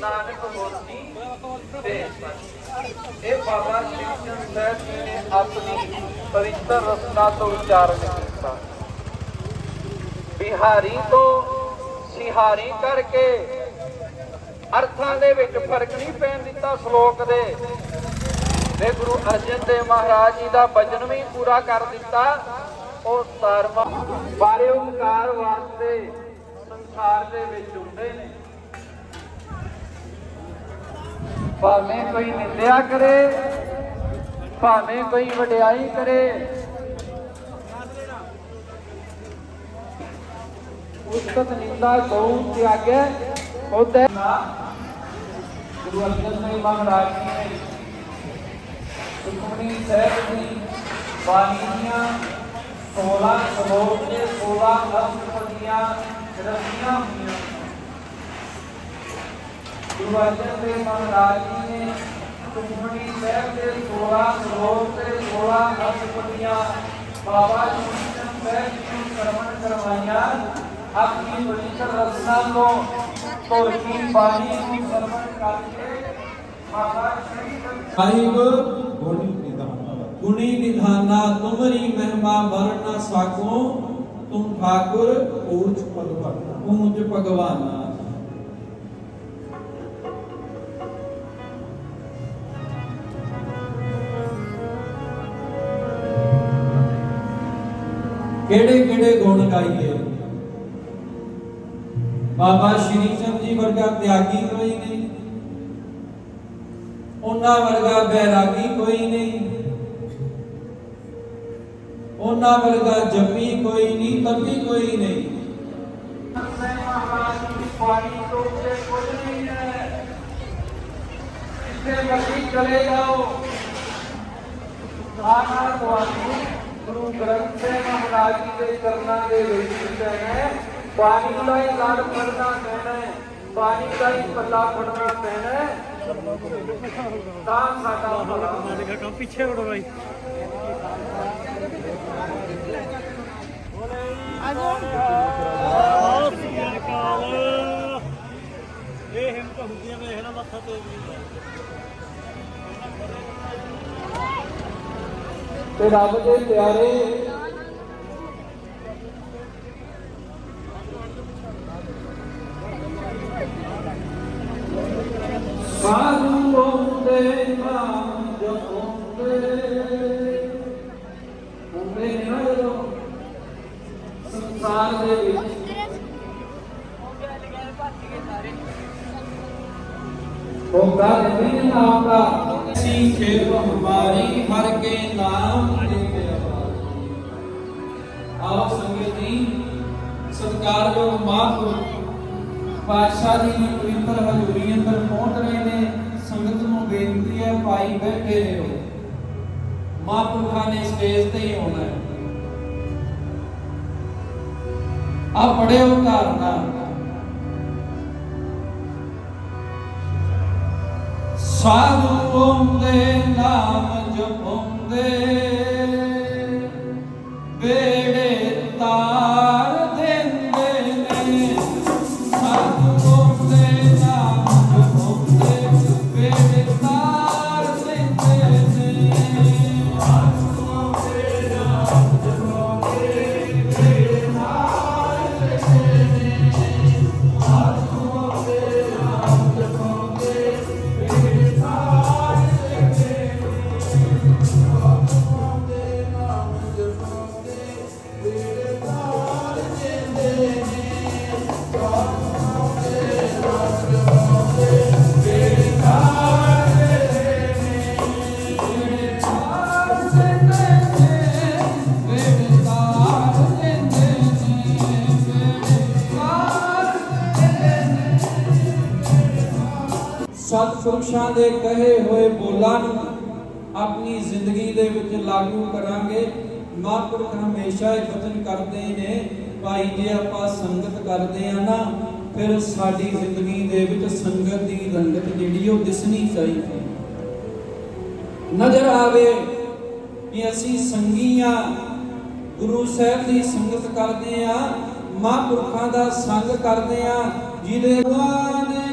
ਨਾਨਕ ਹੋਸੀ ਇਹ ਬਾਬਾ ਸ਼੍ਰੀ ਸਾਹਿਬ ਜੀ ਨੇ ਆਪਣੀ ਪਵਿੱਤਰ ਰਸਨਾ ਤੋਂ ਉਚਾਰਨ ਕੀਤਾ। ਬਿਹਾਰੀ ਤੋਂ ਸਿਹਾਰੀ ਕਰਕੇ ਅਰਥਾਂ ਦੇ ਵਿੱਚ ਫ਼ਰਕ ਨਹੀਂ ਪੈਣ ਦਿੱਤਾ ਸ਼ਲੋਕ ਦੇ। ਤੇ ਗੁਰੂ ਅਰਜਨ ਦੇਵ ਮਹਾਰਾਜ ਜੀ ਦਾ ਬਚਨ ਵੀ ਪੂਰਾ ਕਰ ਦਿੱਤਾ। ਉਹ ਧਰਮ ਬਾਰੇ ਉਪਕਾਰ ਵਾਸਤੇ ਸੰਸਾਰ ਦੇ ਵਿੱਚ ਹੁੰਦੇ ਨੇ। ਭਾਵੇਂ ਕੋਈ ਨਿੰਦਿਆ ਕਰੇ, ਭਾਵੇਂ ਕੋਈ ਵਡਿਆਈ ਕਰੇ। ਉਸਤਤ ਨਿੰਦਾ ਗਉ ਤਿਆਗੈ ਹੋਤੇ ਗੁਰੂ ਅਰਜਨ ਦੇਵ ਮਹਾਰਾਜ ਜੀ ਨੇ ਸੁਖਮਨੀ ਸਾਹਿਬ ਦੀ ਬਾਣੀ ਦੀਆਂ 16 ਸ਼ਲੋਕ ਤੇ 16 ਅਸ਼ਟਪਦੀਆਂ ਰਚੀਆਂ ਹੋਈਆਂ। ਗੁਰੂ ਅਰਜਨ ਦੇਵ ਮਹਾਰਾਜ ਨੇ, ਸੁਖਮਨੀ ਸਾਹਿਬ ਦੇ 16 ਸ਼ਲੋਕ ਤੇ 16 ਅਸ਼ਟਪਦੀਆਂ ਬਾਬਾ ਜੀ ਸਾਹਿਬ ਨੂੰ ਕਰਮਣ ਕਰਵਾਈਆਂ। ਆਪਣੀ ਪਵਿੱਤਰ ਰਸਨਾ ਤੋਂ ਤੁਰ ਬਾਣੀ ਨੂੰ ਸਰਵਣ ਕਰਕੇ ਬਾਬਾ ਸਾਹਿਬ, ਗੁਣੀ ਨਿਧਾਨਾ ਗੁਣੀ ਨਿਧਾਨਾ, ਤੁਮਰੀ ਮਹਿਮਾ ਵਰਨ ਸਾਕੋ ਤੁਮ ਠਾਕੁਰ ਊਚ ਭਗਵਾਨ ਊਚ ਭਗਵਾਨਾ ਕਿਹੜੇ ਕਿਹੜੇ ਗੁਣ ਗਾਈਏ ਬਾਬਾ ਸ਼੍ਰੀ ਚੰਦ ਜੀ ਵਰਗਾ ਤਿਆਗੀ ਕੋਈ ਨਹੀਂ ਉਹਨਾਂ ਵਰਗਾ ਬੈਰਾਗੀ ਕੋਈ ਨਹੀਂ ਉਹਨਾਂ ਵਰਗਾ ਜਪੀ ਕੋਈ ਨਹੀਂ ਤਪੀ ਕੋਈ ਨਹੀਂ ਮਹਾਰਾਜ ਦੀ ਬਾਣੀ ਤੋਂ ਉੱਤੇ ਕੁਝ ਨਹੀਂ ਹੈ ਜਿੱਥੇ ਮਰਜ਼ੀ ਚਲੇ ਜਾਓ ਆਨਾ ਤੁਹਾਨੂੰ ਗੁਰੂ ਗ੍ਰੰਥ ਸਾਹਿਬ ਮਹਾਰਾਜ ਜੀ ਦੇ ਕਰਨਾ ਦੇ ਵਿੱਚ ਪੈਣਾ ਪਾਣੀ ਦਾ ਹੀ ਲੜ ਫੜਨਾ ਪੈਣਾ ਪਾਣੀ ਦਾ ਹੀ ਪੱਲਾ ਫੜਨਾ ਪੈਣਾ ਤਾਂ ਸਾਡਾ ਭਲਾ ਦੇਖਾ, ਕੰਮ ਪਿੱਛੇ ਹੋੜੋ ਬਾਈ। ਇਹ ਹਿੰਮਤ ਹੁੰਦੀਆਂ ਨੇ ਇਹਨਾਂ ਮੱਥਾ ਤੇ ਤੇ ਰੱਬ ਦੇ ਪਿਆਰੇ ਸਾਧੂ ਹੁੰਦੇ ਨਾਮ ਜਪਉਂਦੇ ਹੁੰਦੇ ਨਾ ਸੰਸਾਰ ਦੇ ਵਿੱਚ। ਹੋਗਾ ਨਹੀਂ ਨਾਮ ਦਾ ਸੀ ਖੇਪ ਹਮਾਰੀ ਹਰ ਕੇ ਨਾਮ ਦੇ ਆਓ ਸੰਗਤ ਜੀ ਸਤਿਕਾਰਯੋਗ ਮਹਾਂਪੁਰਖ। ਪਾਤਸ਼ਾਹ ਜੀ ਦੀ ਪਵਿੱਤਰ ਹਜ਼ੂਰੀ ਅੰਦਰ ਪਹੁੰਚ ਰਹੇ ਨੇ। ਸੰਗਤ ਨੂੰ ਬੇਨਤੀ ਹੈ, ਭਾਈ ਬੈਠੇ ਰਹੋ। ਮਹਾਂਪੁਰਖਾਂ ਨੇ ਸਟੇਜ ਤੇ ਹੀ ਆਉਣਾ ਹੈ। ਆ ਪੜਿਓ ਧਾਰਨਾ ਸਾਧੂ ਹੁੰਦੇ ਨਾਮ ਜਪਉਂਦੇ। ਬੇੜੇ ਤਾਰ ਸਤਿਪੁਰਸ਼ਾਂ ਦੇ ਕਹੇ ਹੋਏ ਬੋਲਾਂ ਨੂੰ ਆਪਣੀ ਜ਼ਿੰਦਗੀ ਦੇ ਵਿੱਚ ਲਾਗੂ ਕਰਾਂਗੇ। ਮਹਾਂਪੁਰਖ ਹਮੇਸ਼ਾ ਇਹ ਵਚਨ ਕਰਦੇ ਨੇ, ਭਾਈ, ਜੇ ਆਪਾਂ ਸੰਗਤ ਕਰਦੇ ਆ ਨਾ, ਫਿਰ ਸਾਡੀ ਜ਼ਿੰਦਗੀ ਦੇ ਵਿੱਚ ਸੰਗਤ ਦੀ ਰੰਗਤ ਜਿਹੜੀ ਉਹ ਦਿਸਣੀ ਚਾਹੀਦੀ ਨਜ਼ਰ ਆਵੇ ਕਿ ਅਸੀਂ ਸੰਗੀਆਂ, ਗੁਰੂ ਸਾਹਿਬ ਦੀ ਸੰਗਤ ਕਰਦੇ ਆ ਮਹਾਂਪੁਰਖਾਂ ਦਾ ਸੰਗ ਕਰਦੇ ਆ ਜਿਹਦੇ ਭਗਵਾਨ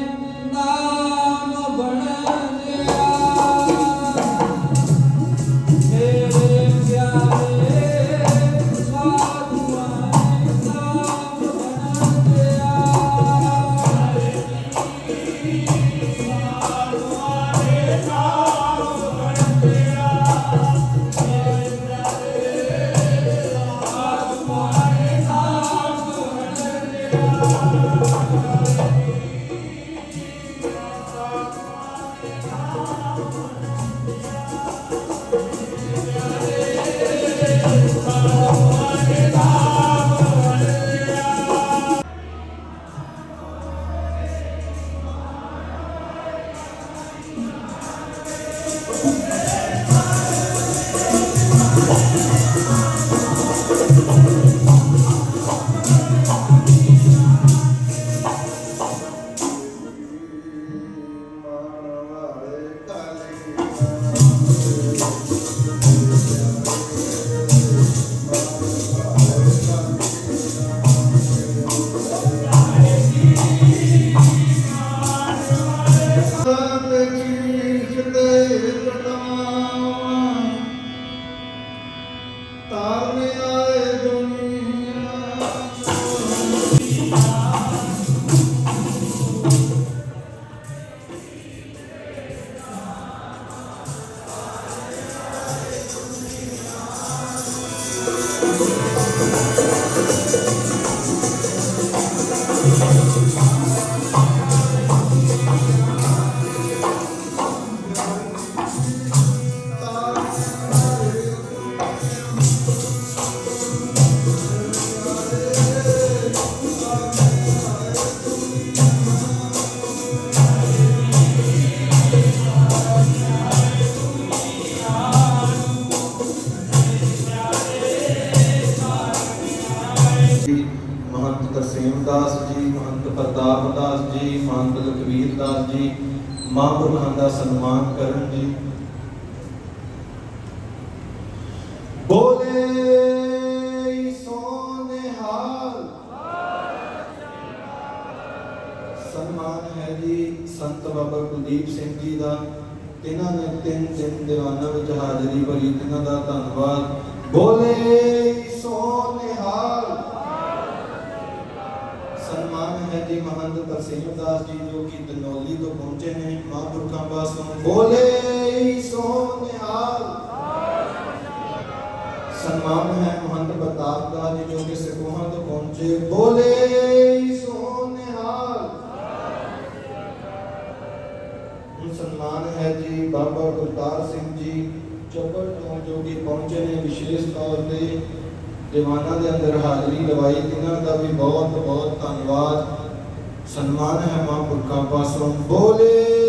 ਜੀ ਮਹਾਂਪੁਰਖਾਂ ਦਾ ਸਨਮਾਨ ਕਰਨ ਜੀ। ਬੋਲੇ ਸੋਨਿਹਾਲ ਸਨਮਾਨ ਹੈ ਜੀ ਸੰਤ ਬਾਬਾ ਕੁਲਦੀਪ ਸਿੰਘ ਜੀ ਦਾ। ਇਹਨਾਂ ਨੇ ਤਿੰਨ ਦਿਨ ਦੀਵਾਨਾਂ ਵਿੱਚ ਹਾਜ਼ਰੀ ਭਰੀ, ਤਿਨਾਂ ਦਾ ਧੰਨਵਾਦ। ਬੋਲੇ ਸੋਨਿਹਾਲ ਸਨਮਾਨ ਹੈ ਜੀ ਦਾਸ ਜੀ ਜੋ ਕਿ ਦਨੌਲੀ ਤੋਂ ਪਹੁੰਚੇ ਨੇ ਮਹਾਂਪੁਰਖਾਂ ਪਾਸੋਂ ਬੋਲੇ ਸੋਨਿਹਾਲ ਸਨਮਾਨ ਹੈ ਮਹੰਤ ਪ੍ਰਤਾਪ ਦਾਸ ਜੀ ਜੋ ਕਿ ਸਿਕੋਹਾਂ ਤੋਂ ਪਹੁੰਚੇ। ਬੋਲੇ ਸੋਨਿਹਾਲ ਹੁਣ ਸਨਮਾਨ ਹੈ ਜੀ ਬਾਬਾ ਗੁਰਦਾਰ ਸਿੰਘ ਜੀ ਚੱਪੜ ਤੋਂ ਜੋ ਕਿ ਪਹੁੰਚੇ ਨੇ ਵਿਸ਼ੇਸ਼ ਤੌਰ ਤੇ। ਦੀਵਾਨਾਂ ਦੇ ਅੰਦਰ ਹਾਜ਼ਰੀ ਲਵਾਈ ਇਹਨਾਂ ਦਾ ਵੀ ਬਹੁਤ ਬਹੁਤ ਧੰਨਵਾਦ। ਸਨਮਾਨ ਹੈ ਮਹਾਂਪੁਰਖਾਂ ਪਾਸੋਂ ਬੋਲੇ।